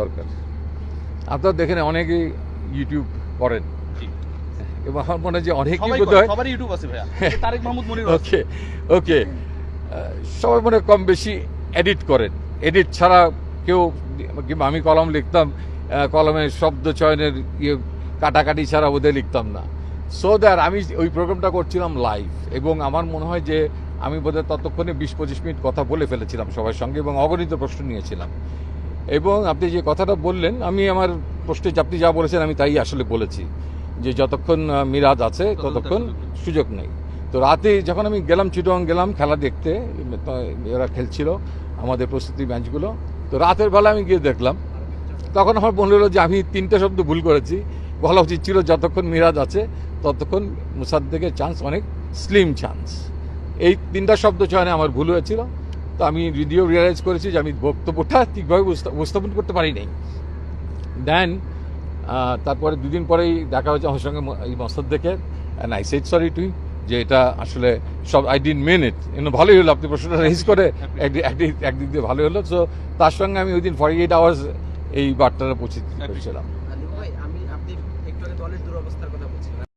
দরকার। আপনারা দেখেন অনেকেই ইউটিউব করেন। এবং আমার মনে হয় যে অনেকেই সবাই বোধ করে, সবারই ইউটিউব আছে ভাইয়া। তারেক মাহমুদ মনির ওকে ওকে। সবাই মনে কম বেশি এডিট করেন। এডিট ছাড়া কেউ কিংবা আমি কলম লিখতাম কলমের শব্দ চয়নের ইয়ে কাটাকাটি ছাড়া ওদের লিখতাম না। সো দ্যাট আমি ওই প্রোগ্রামটা করছিলাম লাইভ এবং আমার মনে হয় যে আমি বোধহয় ততক্ষণে বিশ পঁচিশ মিনিট কথা বলে ফেলেছিলাম সবার সঙ্গে এবং অগণিত প্রশ্ন নিয়েছিলাম। এবং আপনি যে কথাটা বললেন আমি আমার পোস্টে আপনি যা বলেছেন আমি তাই আসলে বলেছি যে যতক্ষণ মিরাজ আছে ততক্ষণ সুযোগ নেই। তো রাতে যখন আমি গেলাম চিটং গেলাম খেলা দেখতে এরা খেলছিল আমাদের প্রস্তুতি ম্যাচগুলো তো রাতের বেলা আমি গিয়ে দেখলাম তখন আমার মনে হলো যে আমি তিনটে শব্দ ভুল করেছি। বলা উচিত ছিল যতক্ষণ মিরাজ আছে ততক্ষণ মুসাদ্দেকের চান্স অনেক স্লিম চান্স এই তিনটা শব্দ চয়নে আমার ভুল হয়েছিল। তো আমি ভিডিও রিয়েলাইজ করেছি যে আমি বক্তব্যটা ঠিকভাবে উপস্থাপন করতে পারি নাই। দেন তারপরে দুদিন পরেই দেখা হয়েছে আমার সঙ্গে এই মসাদ্দেকের অ্যান্ড আই সেড সরি টুই যে এটা আসলে সব আই ডিন মেন ইট কিন্তু ভালোই হলো আপনি প্রশ্নটা রেজ করে একদিক দিয়ে ভালোই হলো। সো তার সঙ্গে আমি ওই দিন ফর্টি এইট আওয়ার্স এই বার্তাটা পৌঁছে দিতে